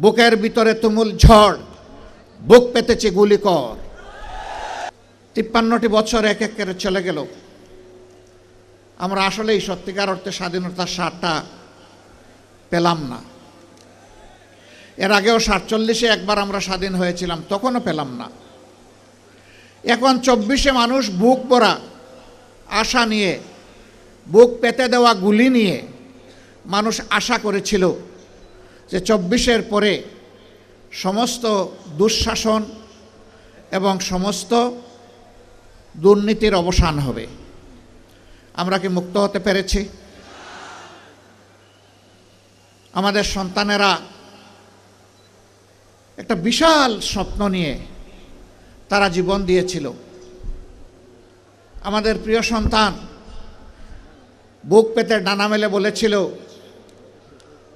বুকের ভিতরে তুমুল ঝড়। বুক পেতেছে গুলি কর। তিপ্পান্নটি বছর এক এক করে চলে গেল। আমরা আসলেই সত্যিকার অর্থে স্বাধীনতার স্বাদটা পেলাম না। এর আগেও সাতচল্লিশে একবার আমরা স্বাধীন হয়েছিলাম, তখনও পেলাম না। এখন চব্বিশে মানুষ বুক পরা আশা নিয়ে, বুক পেতে দেওয়া গুলি নিয়ে মানুষ আশা করেছিল। যে চব্বিশের পরে সমস্ত দুঃশাসন এবং সমস্ত দুর্নীতির অবসান হবে। আমরা কি মুক্ত হতে পেরেছি? আমাদের সন্তানেরা একটা বিশাল স্বপ্ন নিয়ে তারা জীবন দিয়েছিল। আমাদের প্রিয় সন্তান বুক পেতে ডানা মেলে বলেছিল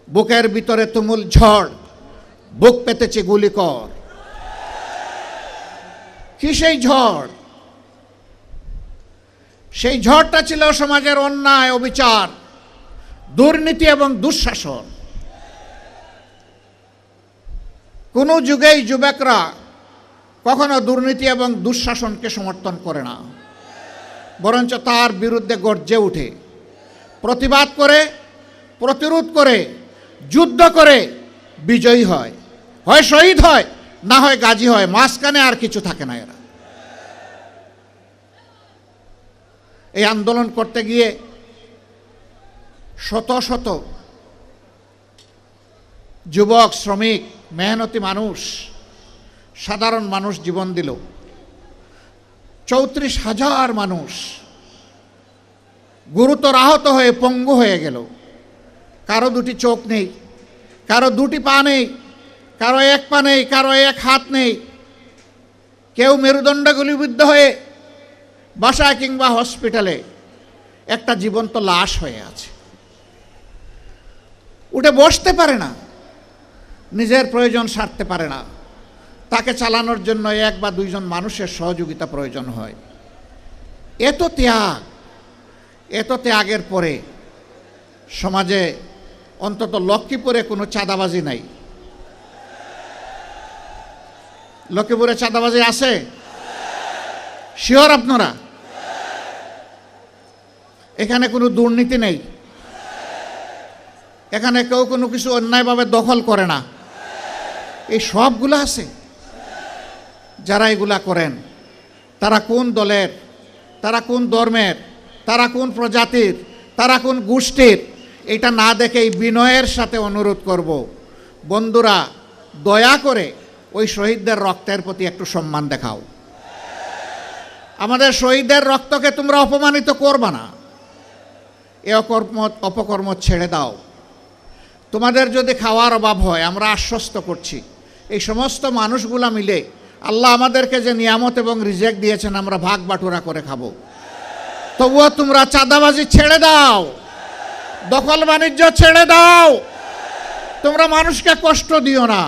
বুকের ভিতরে তুমুল ঝড়, বুক পেতেছে গুলি কর। কি সেই ঝড়? সেই ঝড়টা ছিল সমাজের অন্যায় অবিচার, দুর্নীতি এবং দুঃশাসন। কোনো যুগেই যুবকরা কখনো দুর্নীতি এবং দুঃশাসনকে সমর্থন করে না, বরঞ্চ তার বিরুদ্ধে গর্জে উঠে, প্রতিবাদ করে, প্রতিরোধ করে যুদ্ধ করে বিজয়ী হয়। হয় শহীদ হয়, না হয় গাজী হয়। মাঝখানে আর কিছু থাকে না এরা। এই আন্দোলন করতে গিয়ে শত শত যুবক, শ্রমিক, মেহনতি মানুষ, সাধারণ মানুষ জীবন দিল। চৌত্রিশ হাজার মানুষ গুরুতর আহত হয়ে পঙ্গু হয়ে গেল। কারও দুটি চোখ নেই, কারও দুটি পা নেই, কারও এক পা নেই, কারও এক হাত নেই। কেউ মেরুদণ্ড গুলিবিদ্ধ হয়ে বাসায় কিংবা হসপিটালে একটা জীবন্ত লাশ হয়ে আছে। উঠে বসতে পারে না, নিজের প্রয়োজন সারতে পারে না। তাকে চালানোর জন্য এক বা দুইজন মানুষের সহযোগিতা প্রয়োজন হয়। এত ত্যাগ, এত ত্যাগের পরে সমাজে অন্তত লক্ষ্মীপুরে কোনো চাঁদাবাজি নাই। লক্ষ্মীপুরে চাঁদাবাজি আছে? শিওর আপনারা? এখানে কোনো দুর্নীতি নেই। এখানে কেউ কোনো কিছু অন্যায়ভাবে দখল করে না। এই সবগুলো আছে। যারা এগুলা করেন, তারা কোন দলের? তারা কোন ধর্মের? তারা কোন প্রজাতির? তারা কোন গোষ্ঠীর? এটা না দেখে এই বিনয়ের সাথে অনুরোধ করব। বন্ধুরা, দয়া করে ওই শহীদদের রক্তের প্রতি একটু সম্মান দেখাও। আমাদের শহীদদের রক্তকে তোমরা অপমানিত করবা না। এ অকর্ম, অপকর্ম ছেড়ে দাও। তোমাদের যদি খাওয়ার অভাব হয়, আমরা আশ্বস্ত করছি। এই সমস্ত মানুষগুলা মিলে আল্লাহ আমাদেরকে যে নিয়ামত এবং রিজেক্ট দিয়েছেন, আমরা ভাগ বাটুরা করে খাব। তবুও তোমরা চাঁদাবাজি ছেড়ে দাও। দখল বাণিজ্য ছেড়ে দাও। তোমরা মানুষকে কষ্ট দিও না।